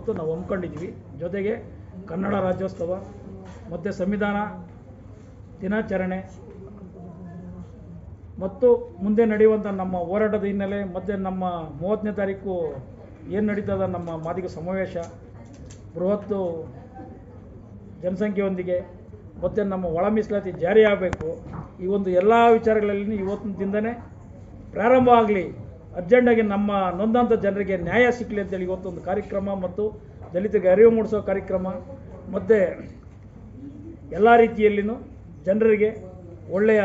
ಇವತ್ತು ನಾವು ಹಮ್ಮಿಕೊಂಡಿದ್ವಿ ಜೊತೆಗೆ ಕನ್ನಡ ರಾಜ್ಯೋತ್ಸವ, ಮತ್ತು ಸಂವಿಧಾನ ದಿನಾಚರಣೆ, ಮತ್ತು ಮುಂದೆ ನಡೆಯುವಂಥ ನಮ್ಮ ಹೋರಾಟದ ಹಿನ್ನೆಲೆ, ಮತ್ತು ನಮ್ಮ ಮೂವತ್ತನೇ ತಾರೀಕು ಏನು ನಡೀತದ ನಮ್ಮ ಮಾದಿಗ ಸಮಾವೇಶ, ಬೃಹತ್ತು ಜನಸಂಖ್ಯೆಯೊಂದಿಗೆ, ಮತ್ತು ನಮ್ಮ ಒಳ ಮೀಸಲಾತಿ ಜಾರಿ ಆಗಬೇಕು ಈ ಒಂದು ಎಲ್ಲ ವಿಚಾರಗಳಲ್ಲಿ ಇವತ್ತಿನ ದಿನದನೇ ಪ್ರಾರಂಭ ಆಗಲಿ ಅರ್ಜೆಂಟಾಗಿ ನಮ್ಮ ನೊಂದಂಥ ಜನರಿಗೆ ನ್ಯಾಯ ಸಿಕ್ಕಲಿ ಅಂತೇಳಿ ಇವತ್ತೊಂದು ಕಾರ್ಯಕ್ರಮ ಮತ್ತು ದಲಿತರಿಗೆ ಅರಿವು ಮೂಡಿಸೋ ಕಾರ್ಯಕ್ರಮ, ಮತ್ತು ಎಲ್ಲ ರೀತಿಯಲ್ಲಿನೂ ಜನರಿಗೆ ಒಳ್ಳೆಯ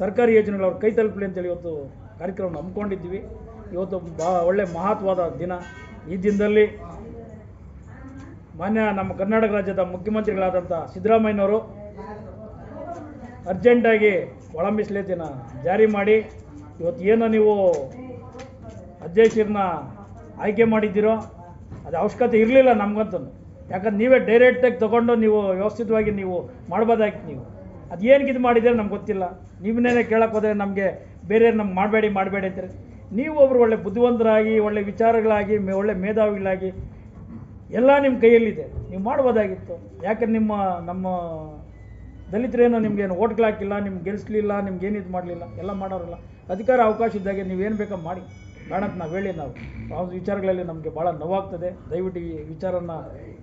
ಸರ್ಕಾರಿ ಯೋಜನೆಗಳು ಅವ್ರ ಕೈ ತಲುಪಲಿ ಅಂತೇಳಿ ಇವತ್ತು ಕಾರ್ಯಕ್ರಮ ಹಮ್ಮಿಕೊಂಡಿದ್ದೀವಿ. ಇವತ್ತು ಬಾ, ಒಳ್ಳೆ ಮಹತ್ವದ ದಿನ. ಈ ದಿನದಲ್ಲಿ ಮಾನ್ಯ ನಮ್ಮ ಕರ್ನಾಟಕ ರಾಜ್ಯದ ಮುಖ್ಯಮಂತ್ರಿಗಳಾದಂಥ ಸಿದ್ದರಾಮಯ್ಯನವರು ಅರ್ಜೆಂಟಾಗಿ ಒಳ ಜಾರಿ ಮಾಡಿ, ಇವತ್ತು ಏನು ನೀವು ಅಧ್ಯಕ್ಷರನ್ನ ಆಯ್ಕೆ ಮಾಡಿದ್ದೀರೋ, ಅದು ಅವಶ್ಯಕತೆ ಇರಲಿಲ್ಲ ನಮಗಂತೂ. ಯಾಕಂದ್ರೆ ನೀವೇ ಡೈರೆಕ್ಟಾಗಿ ತೊಗೊಂಡು ನೀವು ವ್ಯವಸ್ಥಿತವಾಗಿ ನೀವು ಮಾಡ್ಬೋದಾಗಿತ್ತು ನೀವು. ಅದು ಏನಕ್ಕೆ ಇದು ಮಾಡಿದ್ದೀರ ನಮ್ಗೆ ಗೊತ್ತಿಲ್ಲ. ನಿಮ್ಮನ್ನೇ ಕೇಳಕ್ಕೆ ಹೋದರೆ ನಮಗೆ ಬೇರೆ ನಮ್ಗೆ ಮಾಡಬೇಡಿ ಮಾಡಬೇಡಿ ಅಂತಾರೆ. ನೀವು ಒಬ್ಬರು ಒಳ್ಳೆ ಬುದ್ಧಿವಂತರಾಗಿ, ಒಳ್ಳೆ ವಿಚಾರಗಳಾಗಿ ಒಳ್ಳೆ ಮೇಧಾವಿಗಳಾಗಿ, ಎಲ್ಲ ನಿಮ್ಮ ಕೈಯಲ್ಲಿದೆ. ನೀವು ಮಾಡ್ಬೋದಾಗಿತ್ತು. ಯಾಕಂದ್ರೆ ನಿಮ್ಮ, ನಮ್ಮ ದಲಿತರೇನು ನಿಮ್ಗೇನು ಓಟ್ಗಳಾಕಿಲ್ಲ ನಿಮ್ಗೆ ಗೆಲ್ಲಿಸ್ಲಿಲ್ಲ ನಿಮ್ಗೆ ಇದು ಮಾಡಲಿಲ್ಲ, ಎಲ್ಲ ಮಾಡೋರಲ್ಲ. ಅಧಿಕಾರ, ಅವಕಾಶ ಇದ್ದಾಗೆ ನೀವೇನು ಬೇಕೋ ಮಾಡಿ. ಬೇಡ ಅಂತ ನಾವು ಹೇಳಿ ನಾವು ಆ ವಿಚಾರಗಳಲ್ಲಿ ನಮಗೆ ಭಾಳ ನೋವಾಗ್ತದೆ. ದಯವಿಟ್ಟು ಈ ವಿಚಾರನ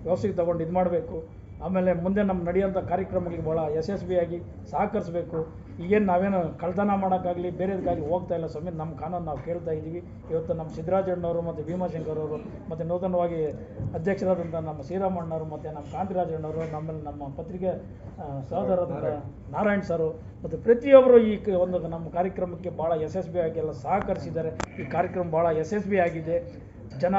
ವ್ಯವಸ್ಥೆಗೆ ತಗೊಂಡು ಇದು ಮಾಡಬೇಕು ಆಮೇಲೆ ಮುಂದೆ ನಮ್ಮ ನಡೆಯುವಂಥ ಕಾರ್ಯಕ್ರಮಗಳಿಗೆ ಭಾಳ ಯಶಸ್ವಿಯಾಗಿ ಸಹಕರಿಸಬೇಕು. ಈಗೇನು ನಾವೇನು ಕಳ್ತನ ಮಾಡೋಕ್ಕಾಗಲಿ, ಬೇರೆದಕ್ಕಾಗಲಿ ಹೋಗ್ತಾ ಇಲ್ಲ ಸ್ವಾಮಿ, ನಮ್ಮ ಕಾನೂನು ನಾವು ಕೇಳ್ತಾ ಇದ್ದೀವಿ. ಇವತ್ತು ನಮ್ಮ ಸಿದ್ದರಾಜಣ್ಣವರು ಮತ್ತು ಭೀಮಾಶಂಕರ್ ಅವರು ಮತ್ತು ನೂತನವಾಗಿ ಅಧ್ಯಕ್ಷರಾದಂಥ ನಮ್ಮ ಶ್ರೀರಾಮಣ್ಣವರು ಮತ್ತು ನಮ್ಮ ಕಾಂತಿರಾಜಣ್ಣವರು, ನಮ್ಮಲ್ಲಿ ನಮ್ಮ ಪತ್ರಿಕೆ ಸಹೋದರಾದಂಥ ನಾರಾಯಣ್ ಸರು ಮತ್ತು ಪ್ರತಿಯೊಬ್ಬರು ಈ ಒಂದು ನಮ್ಮ ಕಾರ್ಯಕ್ರಮಕ್ಕೆ ಭಾಳ ಯಶಸ್ವಿಯಾಗಿ ಎಲ್ಲ ಸಹಕರಿಸಿದ್ದಾರೆ. ಈ ಕಾರ್ಯಕ್ರಮ ಭಾಳ ಯಶಸ್ವಿಯಾಗಿದೆ. ಜನ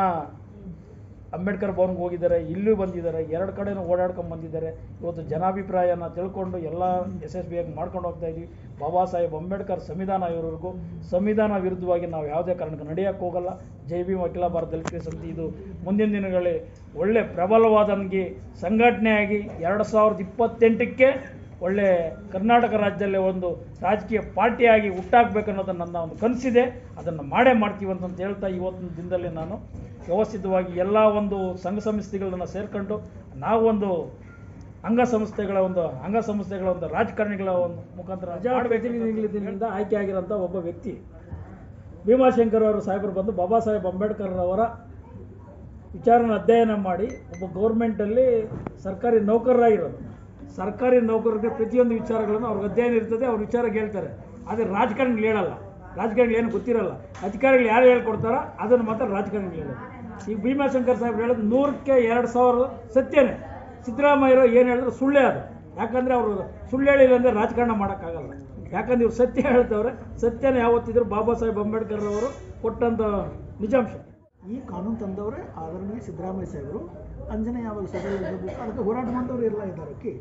ಅಂಬೇಡ್ಕರ್ ಭವನ್ಗೆ ಹೋಗಿದ್ದಾರೆ, ಇಲ್ಲೂ ಬಂದಿದ್ದಾರೆ, ಎರಡು ಕಡೆನೂ ಓಡಾಡ್ಕೊಂಡು ಬಂದಿದ್ದಾರೆ. ಇವತ್ತು ಜನಾಭಿಪ್ರಾಯನ ತಿಳ್ಕೊಂಡು ಎಲ್ಲ ಯಶಸ್ವಿಯಾಗಿ ಮಾಡ್ಕೊಂಡು ಹೋಗ್ತಾ ಇದ್ದೀವಿ ಬಾಬಾ ಸಾಹೇಬ್ ಅಂಬೇಡ್ಕರ್ ಸಂವಿಧಾನ ಇರೋವರೆಗೂ ಸಂವಿಧಾನ ವಿರುದ್ಧವಾಗಿ ನಾವು ಯಾವುದೇ ಕಾರಣಕ್ಕೆ ನಡೆಯೋಕ್ಕೆ ಹೋಗಲ್ಲ. ಜೈ ಭೀಮ್ ಅಖಿಲ ಭಾರತ ದಲಿತ ಇದು ಮುಂದಿನ ದಿನಗಳಲ್ಲಿ ಒಳ್ಳೆ ಪ್ರಬಲವಾದಂಗೆ ಸಂಘಟನೆಯಾಗಿ ಎರಡು ಸಾವಿರದ ಇಪ್ಪತ್ತೆಂಟಕ್ಕೆ ಒಳ್ಳೆ ಕರ್ನಾಟಕ ರಾಜ್ಯದಲ್ಲೇ ಒಂದು ರಾಜಕೀಯ ಪಾರ್ಟಿಯಾಗಿ ಹುಟ್ಟಾಕಬೇಕನ್ನೋದು ನನ್ನ ಒಂದು ಕನಸಿದೆ. ಅದನ್ನು ಮಾಡೇ ಮಾಡ್ತೀವಿ ಅಂತಂತ ಹೇಳ್ತಾ ಇವತ್ತಿನ ದಿನದಲ್ಲಿ ನಾನು ವ್ಯವಸ್ಥಿತವಾಗಿ ಎಲ್ಲ ಒಂದು ಸಂಘ ಸಂಸ್ಥೆಗಳನ್ನು ಸೇರ್ಕೊಂಡು ನಾವು ಒಂದು ಅಂಗಸಂಸ್ಥೆಗಳ ಒಂದು ಅಂಗಸಂಸ್ಥೆಗಳ ಒಂದು ರಾಜಕಾರಣಿಗಳ ಒಂದು ಮುಖಾಂತರ ಪ್ರಜಾಪ್ರತಿನಿಧಿಗಳಿಂದ ಆಯ್ಕೆ ಆಗಿರೋಂಥ ಒಬ್ಬ ವ್ಯಕ್ತಿ. ಭೀಮಾಶಂಕರ್ ಅವರು ಸಾಹೇಬರು ಬಂದು ಬಾಬಾ ಸಾಹೇಬ್ ಅಂಬೇಡ್ಕರ್ ಅವರ ವಿಚಾರನ ಅಧ್ಯಯನ ಮಾಡಿ ಒಬ್ಬ ಗೌರ್ಮೆಂಟಲ್ಲಿ ಸರ್ಕಾರಿ ನೌಕರರಾಗಿರೋದು. ಸರ್ಕಾರಿ ನೌಕರರಿಗೆ ಪ್ರತಿಯೊಂದು ವಿಚಾರಗಳನ್ನು ಅವ್ರಿಗೆ ಅಧ್ಯಯನ ಇರ್ತದೆ, ಅವ್ರ ವಿಚಾರ ಹೇಳ್ತಾರೆ. ಆದರೆ ರಾಜಕಾರಣಿಗಳು ಹೇಳಲ್ಲ. ರಾಜಕಾರಣಿಗಳು ಏನು ಗೊತ್ತಿರಲ್ಲ. ಅಧಿಕಾರಿಗಳು ಯಾರು ಹೇಳ್ಕೊಡ್ತಾರೋ, ಅದನ್ನು ಮಾತ್ರ ರಾಜಕಾರಣಿಗಳು ಹೇಳೋದು. ಈಗ ಭೀಮಾಶಂಕರ್ ಸಾಹೇಬ್ ಹೇಳೋದು ನೂರಕ್ಕೆ ಎರಡು ಸಾವಿರ ಸತ್ಯನೇ. ಸಿದ್ದರಾಮಯ್ಯರು ಏನು ಹೇಳಿದ್ರು ಸುಳ್ಳೇ ಅದು. ಯಾಕಂದರೆ ಅವರು ಸುಳ್ಳು ಹೇಳಿಲ್ಲ ಅಂದರೆ ರಾಜಕಾರಣ ಮಾಡೋಕ್ಕಾಗಲ್ಲ. ಯಾಕಂದ್ರೆ ಇವ್ರು ಸತ್ಯ ಹೇಳ್ತವ್ರೆ. ಸತ್ಯನ ಯಾವತ್ತಿದ್ರು ಬಾಬಾ ಸಾಹೇಬ್ ಅಂಬೇಡ್ಕರ್ ಅವರು ಕೊಟ್ಟಂಥ ನಿಜಾಂಶ. ಈ ಕಾನೂನು ತಂದವರೇ ಆದರಣೀಯ ಸಿದ್ದರಾಮಯ್ಯ ಸಾಹೇಬರು ಅಂಜನೆ ಯಾವಾಗ ಸದನ ಅದಕ್ಕೆ ಹೋರಾಟ ಮಾಡಿದವರು ಎಲ್ಲ ಇದ್ದಾರೆ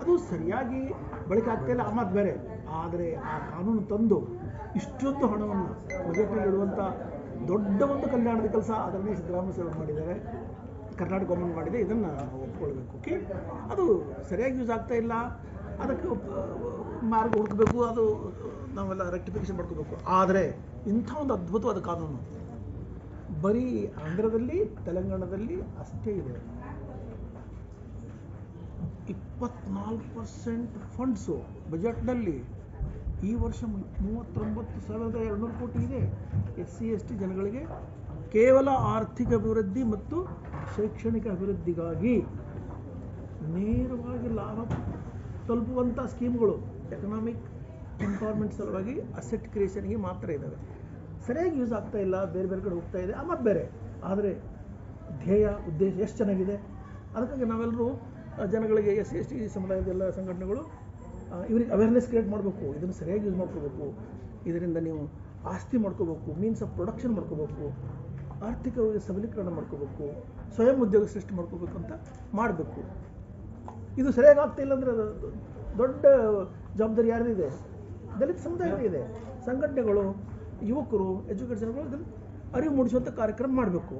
ಅದು ಸರಿಯಾಗಿ ಬಳಕೆ ಆಗ್ತಾ ಇಲ್ಲ, ಆ ಮಾತು ಬೇರೆ. ಆದರೆ ಆ ಕಾನೂನು ತಂದು ಇಷ್ಟೊಂದು ಹಣವನ್ನು ಬಜೆಟ್ನಲ್ಲಿ ಇಡುವಂಥ ದೊಡ್ಡ ಒಂದು ಕಲ್ಯಾಣದ ಕೆಲಸ ಆದರಣೀಯ ಸಿದ್ದರಾಮಯ್ಯ ಸಾಹೇಬರು ಮಾಡಿದ್ದಾರೆ, ಕರ್ನಾಟಕ ಗೌರ್ಮೆಂಟ್ ಮಾಡಿದೆ, ಇದನ್ನು ಒಪ್ಕೊಳ್ಬೇಕು ಓಕೆ ಅದು ಸರಿಯಾಗಿ ಯೂಸ್ ಆಗ್ತಾ ಇಲ್ಲ, ಅದಕ್ಕೆ ಮಾರ್ಗ ಹುಡುಕಬೇಕು, ಅದು ನಾವೆಲ್ಲ ರೆಕ್ಟಿಫಿಕೇಶನ್ ಮಾಡ್ಕೋಬೇಕು. ಆದರೆ ಇಂಥ ಒಂದು ಅದ್ಭುತವಾದ ಕಾನೂನು ಬರೀ ಆಂಧ್ರದಲ್ಲಿ, ತೆಲಂಗಾಣದಲ್ಲಿ ಅಷ್ಟೇ ಇದೆ. ಇಪ್ಪತ್ನಾಲ್ಕು ಪರ್ಸೆಂಟ್ ಫಂಡ್ಸು ಬಜೆಟ್ನಲ್ಲಿ ಈ ವರ್ಷ ಮೂವತ್ತೊಂಬತ್ತು ಸಾವಿರದ ಎರಡುನೂರು ಕೋಟಿ ಇದೆ. ಎಸ್ ಸಿ ಎಸ್ ಟಿ ಜನಗಳಿಗೆ ಕೇವಲ ಆರ್ಥಿಕ ಅಭಿವೃದ್ಧಿ ಮತ್ತು ಶೈಕ್ಷಣಿಕ ಅಭಿವೃದ್ಧಿಗಾಗಿ ನೇರವಾಗಿ ಲಾಭ ತಲುಪುವಂಥ ಸ್ಕೀಮ್ಗಳು. ಎಕನಾಮಿಕ್ ಎಂಪವರ್ಮೆಂಟ್ ಸಲುವಾಗಿ ಅಸೆಟ್ ಕ್ರಿಯೇಷನ್ಗೆ ಮಾತ್ರ ಇದ್ದಾವೆ. ಸರಿಯಾಗಿ ಯೂಸ್ ಆಗ್ತಾ ಇಲ್ಲ, ಬೇರೆ ಬೇರೆ ಕಡೆ ಹೋಗ್ತಾ ಇದೆ ಮತ್ತು ಬೇರೆ. ಆದರೆ ಧ್ಯೇಯ, ಉದ್ದೇಶ ಎಷ್ಟು ಚೆನ್ನಾಗಿದೆ. ಅದಕ್ಕಾಗಿ ನಾವೆಲ್ಲರೂ ಜನಗಳಿಗೆ, ಎಸ್ ಎಸ್ ಟಿ ಸಮುದಾಯದ ಎಲ್ಲ ಸಂಘಟನೆಗಳು ಇವ್ರಿಗೆ ಅವೇರ್ನೆಸ್ ಕ್ರಿಯೇಟ್ ಮಾಡಬೇಕು, ಇದನ್ನು ಸರಿಯಾಗಿ ಯೂಸ್ ಮಾಡ್ಕೋಬೇಕು. ಇದರಿಂದ ನೀವು ಆಸ್ತಿ ಮಾಡ್ಕೋಬೇಕು ಮೀನ್ಸ್ ಆಫ್ ಪ್ರೊಡಕ್ಷನ್ ಮಾಡ್ಕೋಬೇಕು, ಆರ್ಥಿಕವಾಗಿ ಸಬಲೀಕರಣ ಮಾಡ್ಕೋಬೇಕು, ಸ್ವಯಂ ಉದ್ಯೋಗ ಸೃಷ್ಟಿ ಮಾಡ್ಕೋಬೇಕು ಅಂತ ಮಾಡಬೇಕು. ಇದು ಸರಿಯಾಗಿ ಆಗ್ತಾ ಇಲ್ಲ ಅಂದರೆ ಅದು ದೊಡ್ಡ ಜವಾಬ್ದಾರಿ ಯಾರಿದೆ ದಲಿತ ಸಮುದಾಯ ಇದೆ. ಸಂಘಟನೆಗಳು ಯುವಕರು ಎಜುಕೇಷನ್ಗಳು ಅದನ್ನು ಅರಿವು ಮೂಡಿಸುವಂಥ ಕಾರ್ಯಕ್ರಮ ಮಾಡಬೇಕು.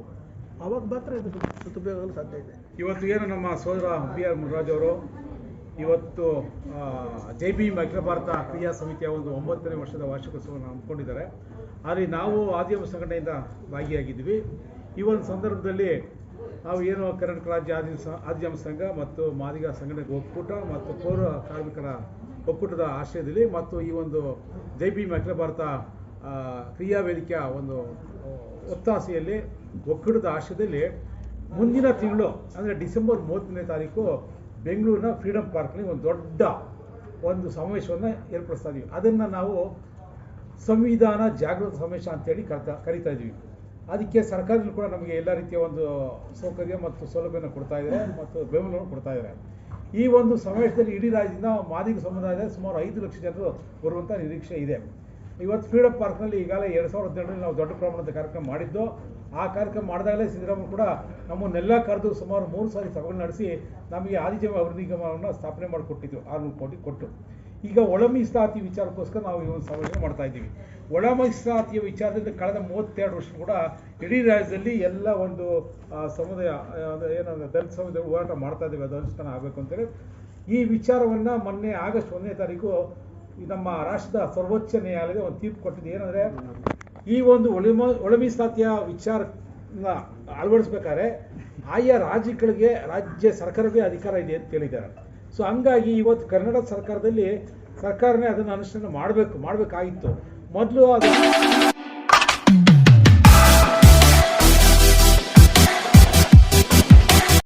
ಆವಾಗ ಮಾತ್ರ ಇದು ಸದುಪಯೋಗಲು ಸಾಧ್ಯ ಇದೆ. ಇವತ್ತು ಏನು ನಮ್ಮ ಸೋದರ ಬಿ ಆರ್ ಮುರುರಾಜ್ ಅವರು, ಇವತ್ತು ಜೆ ಬಿ ಅಖಿಲ ಭಾರತ ಕ್ರಿಯಾ ಸಮಿತಿಯ ಒಂದು ಒಂಬತ್ತನೇ ವರ್ಷದ ವಾರ್ಷಿಕೋತ್ಸವವನ್ನು ಹಮ್ಮಿಕೊಂಡಿದ್ದಾರೆ. ಆದರೆ ನಾವು ಆದಿಮ ಸಂಘಟನೆಯಿಂದ ಭಾಗಿಯಾಗಿದ್ವಿ ಈ ಒಂದು ಸಂದರ್ಭದಲ್ಲಿ ನಾವು ಏನು ಕರ್ನಾಟಕ ರಾಜ್ಯ ಆದಿಮ ಆದಿಜಾಮ ಸಂಘ ಮತ್ತು ಮಾದಿಗ ಸಂಘಟನೆ ಒಕ್ಕೂಟ ಮತ್ತು ಪೌರ ಕಾರ್ಮಿಕರ ಒಕ್ಕೂಟದ ಆಶ್ರಯದಲ್ಲಿ ಮತ್ತು ಈ ಒಂದು ಜೈ ಬಿ ಅಖಿಲ ಭಾರತ ಕ್ರಿಯಾ ವೇದಿಕೆಯ ಒಂದು ಒತ್ತಾಸೆಯಲ್ಲಿ, ಒಕ್ಕೂಟದ ಆಶ್ರಯದಲ್ಲಿ ಮುಂದಿನ ತಿಂಗಳು, ಅಂದರೆ ಡಿಸೆಂಬರ್ ಮೂವತ್ತನೇ ತಾರೀಕು ಬೆಂಗಳೂರಿನ ಫ್ರೀಡಮ್ ಪಾರ್ಕ್ನಲ್ಲಿ ಒಂದು ದೊಡ್ಡ ಒಂದು ಸಮಾವೇಶವನ್ನು ಏರ್ಪಡಿಸ್ತಾ ಇದ್ದೀವಿ ಅದನ್ನು ನಾವು ಸಂವಿಧಾನ ಜಾಗೃತ ಸಮಾವೇಶ ಅಂತೇಳಿ ಕರ್ತಾ, ಕರಿತಾ ಇದ್ದೀವಿ ಅದಕ್ಕೆ ಸರ್ಕಾರದಲ್ಲಿ ಕೂಡ ನಮಗೆ ಎಲ್ಲ ರೀತಿಯ ಒಂದು ಸೌಕರ್ಯ ಮತ್ತು ಸೌಲಭ್ಯನ ಕೊಡ್ತಾ ಇದ್ದಾರೆ ಮತ್ತು ಬೆಂಬಲವನ್ನು ಕೊಡ್ತಾ ಇದ್ದಾರೆ ಈ ಒಂದು ಸಮಾವೇಶದಲ್ಲಿ ಇಡೀ ರಾಜ್ಯದಿಂದ ಮಾದಿಗ ಸಮುದಾಯದ ಸುಮಾರು ಐದು ಲಕ್ಷ ಜನರು ಬರುವಂಥ ನಿರೀಕ್ಷೆ ಇದೆ. ಇವತ್ತು ಫ್ರೀಡಮ್ ಪಾರ್ಕ್ನಲ್ಲಿ ಈಗಾಗಲೇ ಎರಡು ಸಾವಿರದ ಹದಿನೆಂಟರಲ್ಲಿ ನಾವು ದೊಡ್ಡ ಪ್ರಮಾಣದ ಕಾರ್ಯಕ್ರಮ ಮಾಡಿದ್ದು. ಆ ಕಾರ್ಯಕ್ರಮ ಮಾಡಿದಾಗಲೇ ಸಿದ್ದರಾಮಯ್ಯ ಕೂಡ ನಮ್ಮನ್ನೆಲ್ಲ ಕರೆದು ಸುಮಾರು ಮೂರು ಸಾರಿ ಸಭೆಗಳು ನಡೆಸಿ ನಮಗೆ ಆದಿಜೀವ ಅಭಿವೃದ್ಧಿ ನಿಗಮವನ್ನು ಸ್ಥಾಪನೆ ಮಾಡಿಕೊಟ್ಟಿದ್ದು. ಆರುನೂರು ಕೋಟಿ ಕೊಟ್ಟು. ಈಗ ಒಳ ಮೀಸಲಾತಿ ವಿಚಾರಕ್ಕೋಸ್ಕರ ನಾವು ಈ ಒಂದು ಸಮಾವೇಶ ಮಾಡ್ತಾ ಇದ್ದೀವಿ. ಒಳ ಮೀಸಲಾತಿಯ ವಿಚಾರದಲ್ಲಿ ಕಳೆದ ಮೂವತ್ತೆರಡು ವರ್ಷ ಕೂಡ ಇಡೀ ರಾಜ್ಯದಲ್ಲಿ ಎಲ್ಲ ಒಂದು ಸಮುದಾಯ ಏನಂದ್ರೆ ದಲಿತ ಸಮುದಾಯ ಹೋರಾಟ ಮಾಡ್ತಾ ಇದ್ದೀವಿ. ಅದು ಅನುಷ್ಠಾನ ಆಗಬೇಕು ಅಂತೇಳಿ. ಈ ವಿಚಾರವನ್ನು ಮೊನ್ನೆ ಆಗಸ್ಟ್ ಒಂದನೇ ತಾರೀಕು ಈ ನಮ್ಮ ರಾಷ್ಟ್ರದ ಸರ್ವೋಚ್ಚ ನ್ಯಾಯಾಲಯದ ಒಂದು ತೀರ್ಪು ಕೊಟ್ಟಿದೆ ಏನಂದ್ರೆ, ಈ ಒಂದು ಒಳಿಮ ಒಳಮೀಸಾತಿಯ ವಿಚಾರ ವಿಚಾರನ ಅಳವಡಿಸ್ಬೇಕಾದ್ರೆ, ಆಯಾ ರಾಜ್ಯಗಳಿಗೆ ರಾಜ್ಯ ಸರ್ಕಾರವೇ ಅಧಿಕಾರ ಇದೆ ಅಂತ ಹೇಳಿದ್ದಾರೆ. ಸೊ ಹಂಗಾಗಿ ಇವತ್ತು ಕರ್ನಾಟಕ ಸರ್ಕಾರದಲ್ಲಿ ಸರ್ಕಾರನೇ ಅದನ್ನು ಅನುಷ್ಠಾನ ಮಾಡಬೇಕು, ಮಾಡಬೇಕಾಗಿತ್ತು. ಮೊದಲು ಅದು